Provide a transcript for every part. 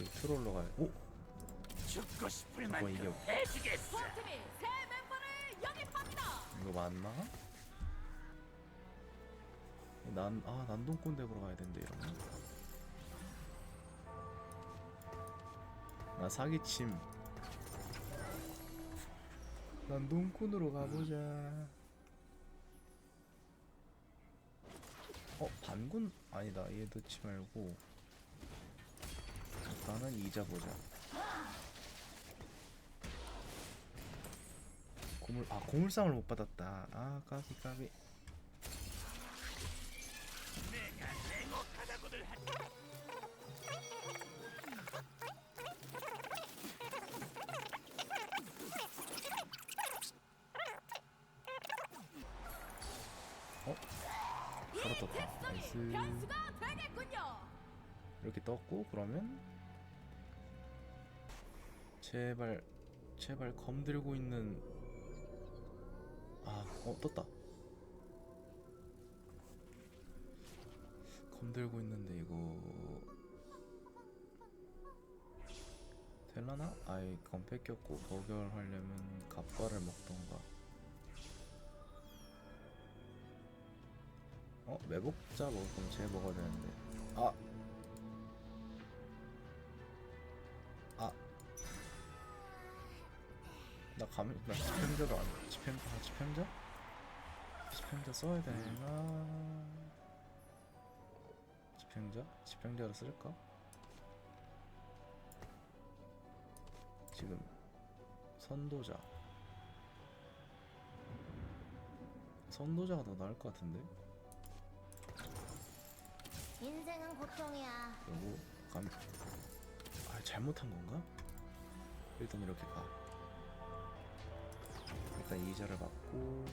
오케이 트롤러 가야 오! 죽고 싶을 만큼 이겨 해주겠어. 팀이 새 멤버를 영입합니다. 이거 맞나? 난, 아, 난동꾼 덱으로 가야 된대, 이러면. 나 사기침. 난동꾼으로 가보자. 어, 반군? 아니다, 얘 넣지 말고. 일단은 이자 보자. 고물, 아, 고물상을 못 받았다. 아, 까비, 까비. 하. 바로 떴다. 나이스. 이렇게 떴고 그러면 제발 제발 검 들고 있는 아 어 떴다 검 들고 있는데 이거 될라나? 아이 검 뺏겼고 거결하려면 갑바를 먹던가 어? 매복자 먹을 거면 쟤 먹어야 되는데 아 아. 나 감, 나 집행자도 안, 집행, 아, 집행자? 집행자 써야 되나? 집행자? 집행자로 쓸까? 지금, 선도자. 선도자가 더 나을 것 같은데? 인생은 고통이야. 그리고 감, 아 잘못한 건가? 일단 이렇게 가. 일단 이자를 받고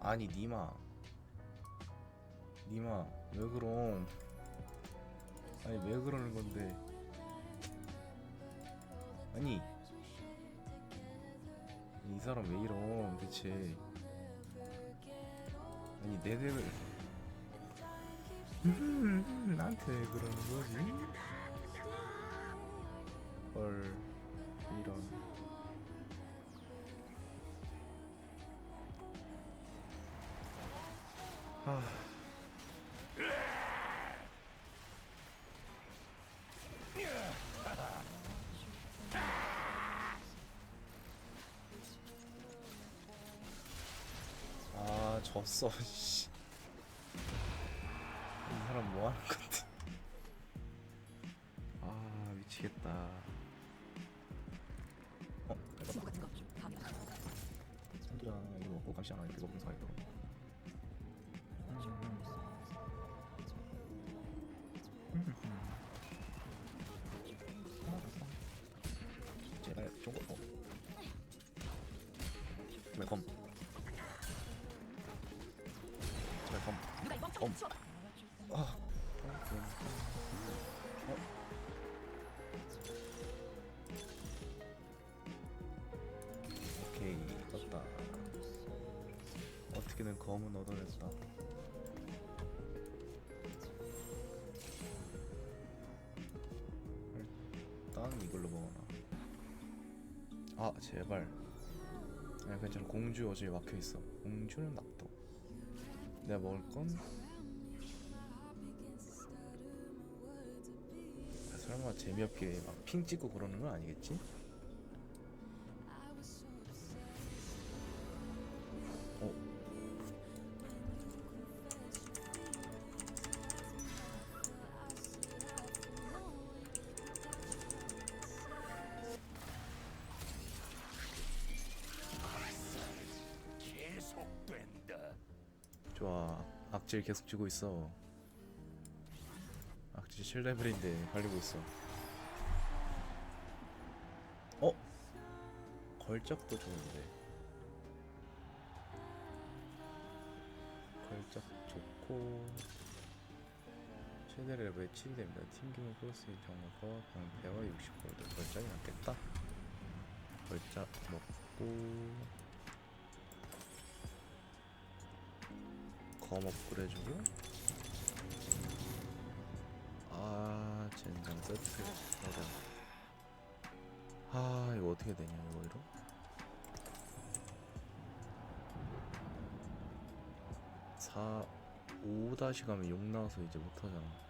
아니 니마. 니마 왜 그럼? 아니 왜 그러는 건데? 아니 이 사람 왜 이럼 대체? 아니 내 덱을 음, 나한테 왜 그러는 거지? 헐 이런 아 아, 졌어, 씨. 이 사람 뭐 하는 건데? 아, 미치겠다. 어, 친구 이거 먹고 감시 안 하니까 이거 분사가 있고. 얻어냈다. 일단 이걸로 먹어놔. 아 제발. 아 괜찮아. 공주 어제 막혀 있어. 공주는 놔둬. 내가 먹을 건 아, 설마 재미없게 막 핑 찍고 그러는 건 아니겠지? 악질 계속 주고 있어. 악질 7레벨인데 갈리고 있어. 어? 걸작도 좋은데. 걸작 좋고. 최대 레벨 7이 됩니다. 팀 규모 플러스의 경우가 방패와 60골드. 걸작이 낫겠다. 걸작 먹고 검 업그레이드고 아아 젠장 세트. 어려 아 이거 어떻게 되냐 이거 이로 4 5 다시 가면 6 나와서 이제 못하잖아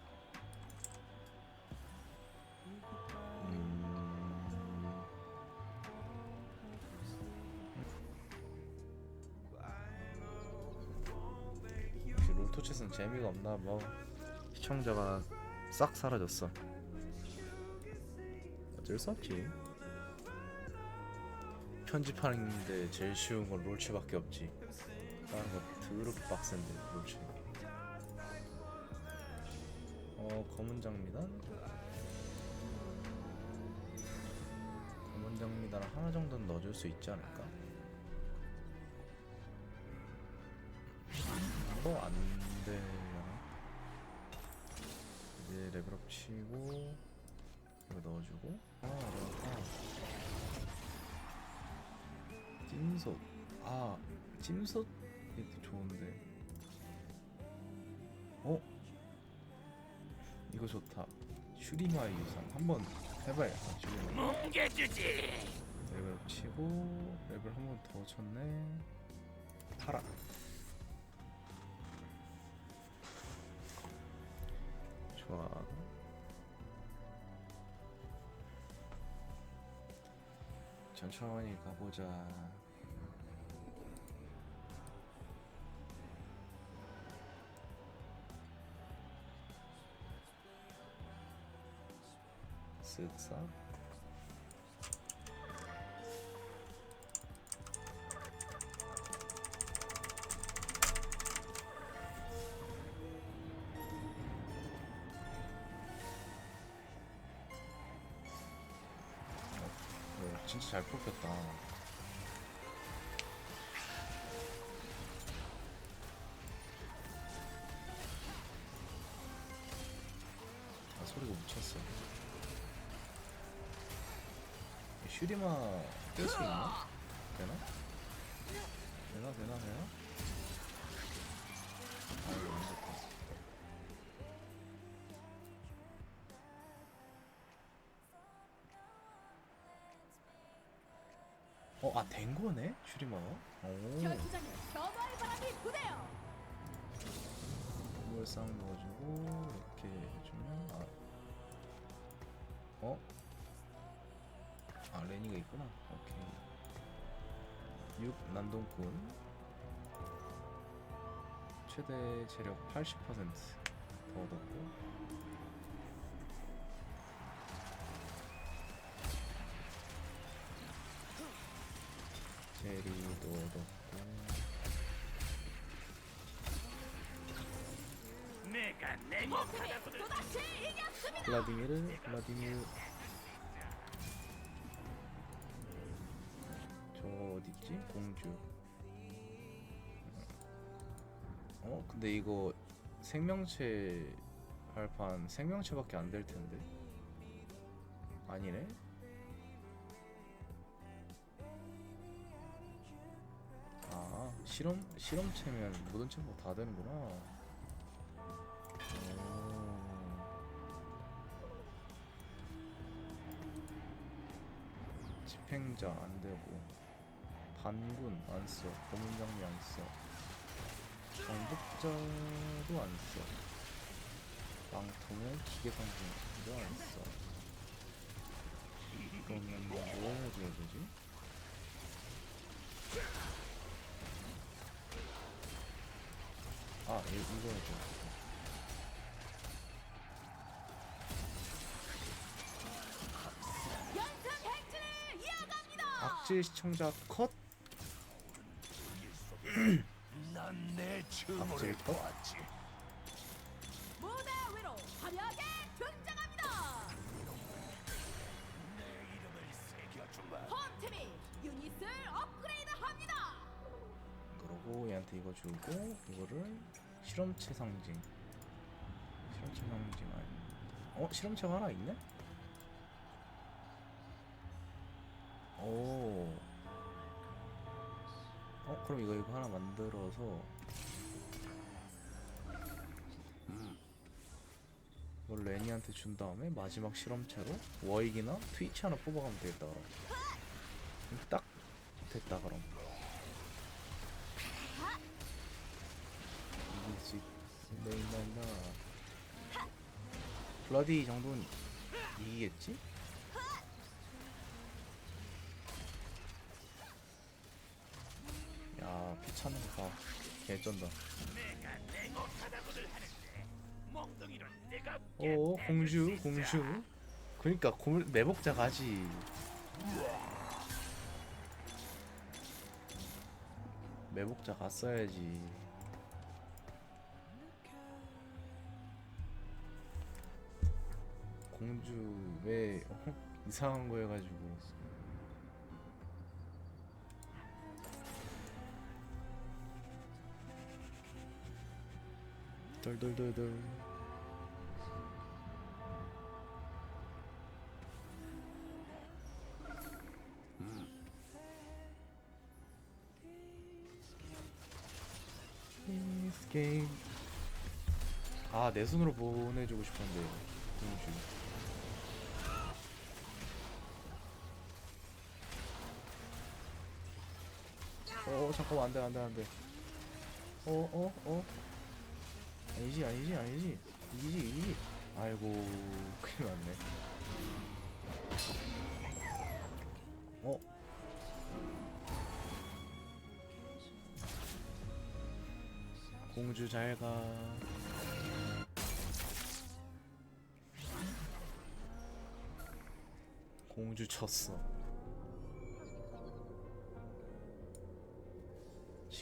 롤토챗은 재미가 없나 뭐 시청자가 싹 사라졌어. 어쩔 수 없지. 편집하는데 제일 쉬운 건 롤치밖에 없지. 다른 거 더럽게 빡센데 롤치. 어 검은 장미단 검은 장미단 하나 정도는 넣어줄 수 있지 않을까? 뭐안 되려나 이제 레벨업 치고 이거 넣어주고. 아 어려웠다. 찜솥. 아 찜솥 이것도 좋은데. 어? 이거 좋다. 슈리마의 유산. 한번 해봐야겠다 슈리마 뭉개주지. 레벨업 치고 레벨 한 번 더 쳤네. 팔아 좋아 천천히 가보자. 쓱싹 진짜 잘 뽑혔다. 아 소리가 묻혔어. 슈리마 뗄 수 있나? 되나? 되나 되나 되나? 아 이거 안 됐다. 어, 아, 된 거네? 슈리마가? 오. 변화의 바람이. 물상 넣어주고, 이렇게 해주면, 아. 어? 아, 레니가 있구나. 오케이. 6 난동꾼. 최대 체력 80%더 얻었고. 내가 또다시 이겼습니다. 블라디미르, 블라디미르. 저 어딨지? 공주. 어? 근데 이거 생명체 발판 생명체밖에 안 될 텐데. 아니네? 실험 실험체면 모든 챔버 다 되는구나. 오. 집행자 안 되고 반군 안 써. 장미 안 써. 정복자도 안 써. 망토면 기계 상징도 안 써. 그러면 뭐 해줘야 되지? 아, 이, 이거 해줘. 연승 행진을 이어갑니다. 악질 시청자 컷. 난내 갑자기 또? 보았지. 무대 위로 화려하게 등장합니다. 내 이름을 새겨주마. 홈팀이 유닛을 업그레이드합니다. 그러고 얘한테 이거 주고 이거를 실험체 상징. 실험체 상징 아니. 어 실험체가 하나 있네? 오. 어 그럼 이거 이거 하나 만들어서 이걸 레니한테 준 다음에 마지막 실험체로 워익이나 트위치 하나 뽑아가면 되겠다 그럼 딱 됐다 그럼 있네 나 블라디 정도는 이기겠지? 야 피차는 거 봐. 개쩐다. 오 공주 공주 그니까 고, 매복자 가지. 매복자 갔어야지 공주 왜 어? 이상한 거 해가지고 덜덜덜덜 This game. 아, 내 손으로 보내주고 싶었는데, 공주. 어, 잠깐만, 안 돼, 안 돼, 안 돼. 어, 어, 어. 아니지, 아니지, 아니지. 이기지, 이기지. 아이고, 큰일 났네. 어? 공주 잘 가. 공주 쳤어.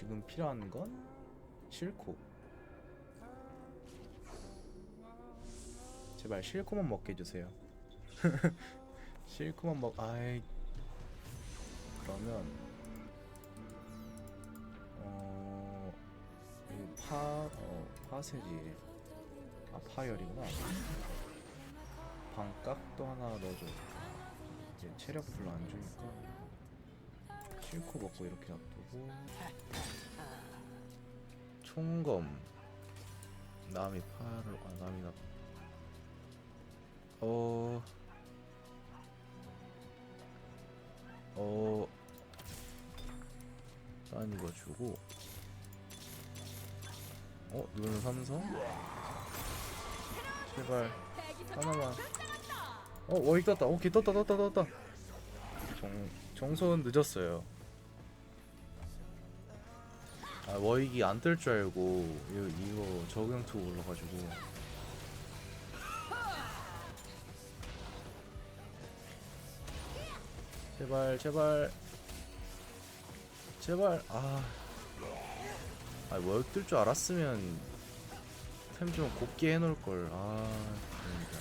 지금 필요한 건 실코. 제발 실코만 먹게 해주세요. 실코만 먹. 아이. 그러면 어. 이 파, 어, 파세지. 아, 파열이구나. 반깍도 하나 넣어줘. 이제 체력 별로 안 주니까. 실코 먹고 이렇게 놔 두고. 총검. 남이 파를, 아, 남이 나. 어. 어. 난 이거 주고. 어? 눈 삼성? 제발 하나만 어 워익 떴다 오케이 떴다 떴다 떴다 정, 정소는 늦었어요 아 워익이 안 뜰 줄 알고 이거, 이거 적용 투 올라가지고 제발 제발 제발 아 아, 워역 뜰줄 알았으면 템 좀 곱게 해놓을 걸. 아, 그러니까.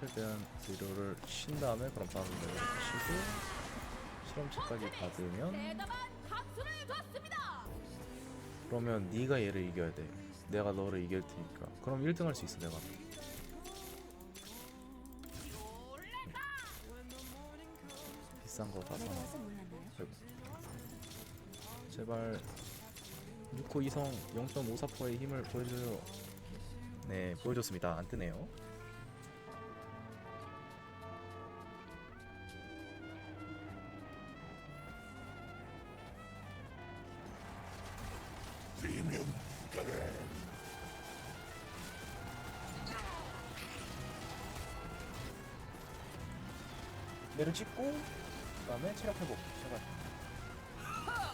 최대한 딜러를 신 다음에 그럼 바로 내려치고 실험체까지 받으면. 그러면 네가 얘를 이겨야 돼. 내가 너를 이길 테니까. 그럼 1등 할 수 있어 내가. 비싼 거 가서. 아이고. 제발 6호 이성 0.54%의 힘을 보여줘요. 네, 보여줬습니다. 안 뜨네요. 내를 찍고 그 다음에 체력 회복. 제발.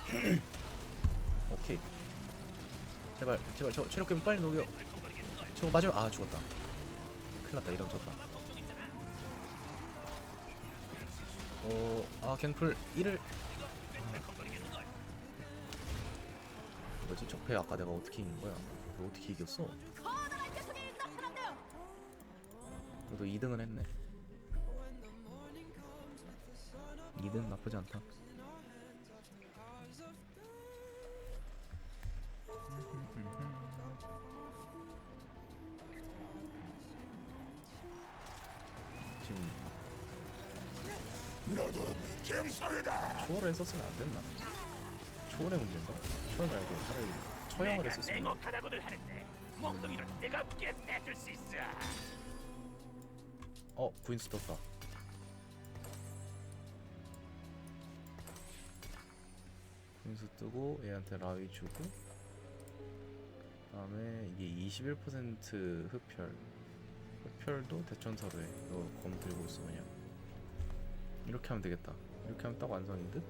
오케이. 제발, 제발 저 체력 회복 빨리 녹여. 저거 맞으면 아 죽었다. 큰일났다 이런 졌다. 어, 아 갱플 1을 뭐지? 적패 아까 내가 어떻게 이긴 거야? 너 어떻게 이겼어? 그래도 2등을 했네 2등 나쁘지 않다 지금 너도 쟁상이다! 초월을 했었으면 안 됐나? 초월의 문제인가? 초월 말고 차라리 처형을 했었으면 냉혹하다고들 하는데 몽둥이로 뜨겁게 내줄 수 있어. 어 부인수 떴다 부인수 뜨고 얘한테 라위 주고 다음에 이게 21% 흡혈 흡혈도 대천사로 해너 검 들고 있어 그냥 이렇게 하면 되겠다 이렇게 하면 딱 완성인 듯?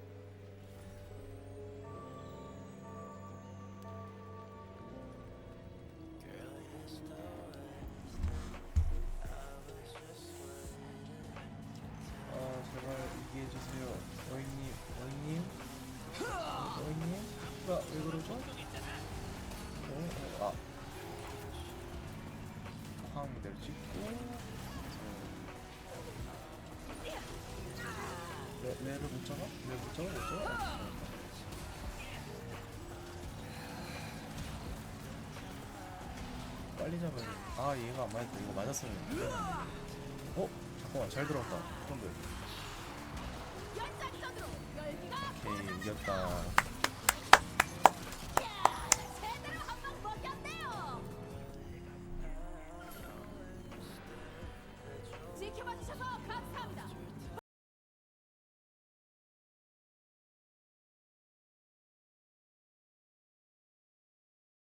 잡아? 레못 잡아? 못 잡아? 빨리 잡아야 돼. 아 얘가 안 맞았다 이거 맞았으면 어? 잠깐만 잘 들어왔다 열기가 오케이 이겼다